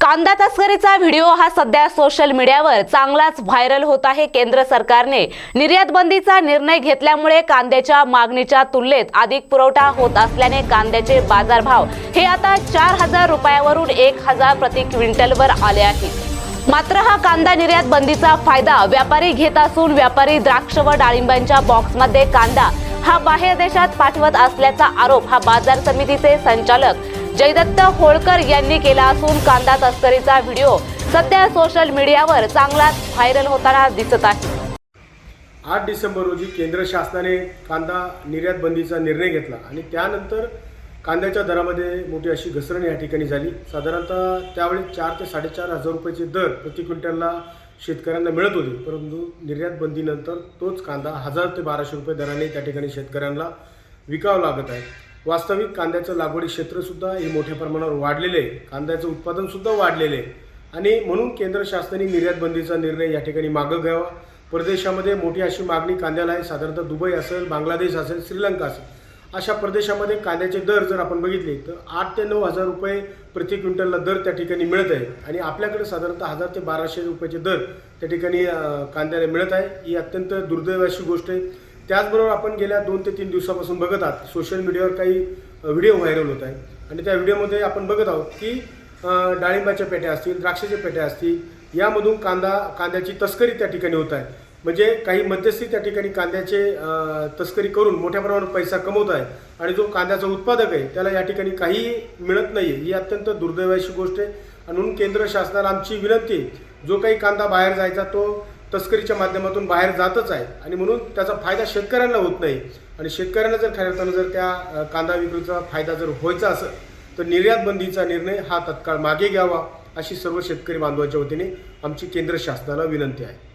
कांदा तस्करीचा व्हिडिओ हा सध्या सोशल मीडियावर चांगलाच व्हायरल होत आहे. केंद्र सरकारने निर्यात बंदीचा निर्णय घेतल्यामुळे कांद्याच्या मागणीच्या तुलनेत अधिक पुरवठा होत असल्याने कांद्याचे बाजारभाव हे आता चार हजार रुपयावरून एक हजार प्रति क्विंटलवर आले आहे मात्र हा कांदा निर्यात बंदीचा फायदा व्यापारी घेत असून व्यापारी द्राक्ष व डाळिंबांच्या बॉक्समध्ये कांदा हा बाहेर देशात पाठवत असल्याचा आरोप हा बाजार समितीचे संचालक जयदत्त होळकर यांनी केला असून कांदा तस्करीचा व्हिडिओ सध्या सोशल मीडियावर चांगलाच व्हायरल होताना दिसत आहे. आठ डिसेंबर रोजी केंद्र शासनाने कांदा निर्यात बंदीचा निर्णय घेतला आणि त्यानंतर कांद्याच्या दरामध्ये मोठी अशी घसरण या ठिकाणी झाली. साधारणतः त्यावेळी चार ते साडेचार हजार रुपयाचे दर प्रति क्विंटलला शेतकऱ्यांना मिळत होते. परंतु निर्यात बंदीनंतर तोच कांदा हजार ते बाराशे रुपये दराने त्या ठिकाणी शेतकऱ्यांना विकावं लागत आहे. वास्तविक कांद्याचं लागवडी क्षेत्रसुद्धा हे मोठ्या प्रमाणावर वाढलेलं आहे. कांद्याचं उत्पादनसुद्धा वाढलेलं आहे. आणि म्हणून केंद्र शासनाने निर्यात बंदीचा निर्णय या ठिकाणी मागं घ्यावा. परदेशामध्ये मोठी अशी मागणी कांद्याला आहे. साधारणतः दुबई असेल बांगलादेश असेल श्रीलंका असेल. अशा प्रदेशामध्ये कांद्याचे दर जर आपण बघितले तर आठ ते नऊ हजार रुपये प्रति क्विंटलला दर त्या ठिकाणी मिळत आहे. आणि आपल्याकडे साधारणतः हजार ते बाराशे रुपयाचे दर त्या ठिकाणी कांद्याला मिळत आहे. ही अत्यंत दुर्दैवाची गोष्ट आहे. त्याचबरोबर आपण गेल्या दोन ते तीन दिवसापासून बघत आहात. सोशल मीडियावर काही व्हिडिओ व्हायरल होत आहे आणि त्या व्हिडिओमध्ये आपण बघत आहोत की डाळिंबाच्या पेट्या असतील द्राक्षाच्या पेट्या असतील यामधून कांदा कांद्याची तस्करी त्या ठिकाणी होत आहे. म्हणजे काही मध्यस्थी त्या ठिकाणी कांद्याचे तस्करी करून मोठ्या प्रमाणात पैसा कमवत आहे. आणि जो कांद्याचा उत्पादक आहे त्याला या ठिकाणी काही मिळत नाही ही अत्यंत दुर्दैवाची गोष्ट आहे. आणि म्हणून केंद्र शासनाला आमची विनंती जो काही कांदा बाहेर जायचा तो तस्करीच्या माध्यमातून बाहेर जातच आहे. आणि म्हणून त्याचा फायदा शेतकऱ्यांना होत नाही. आणि शेतकऱ्यांना जर खऱ्या अर्थानं जर त्या कांदा विक्रीचा फायदा जर व्हायचा असेल तर निर्यात बंदीचा निर्णय हा तत्काळ मागे घ्यावा अशी सर्व शेतकरी बांधवांच्या वतीने आमची केंद्र शासनाला विनंती आहे.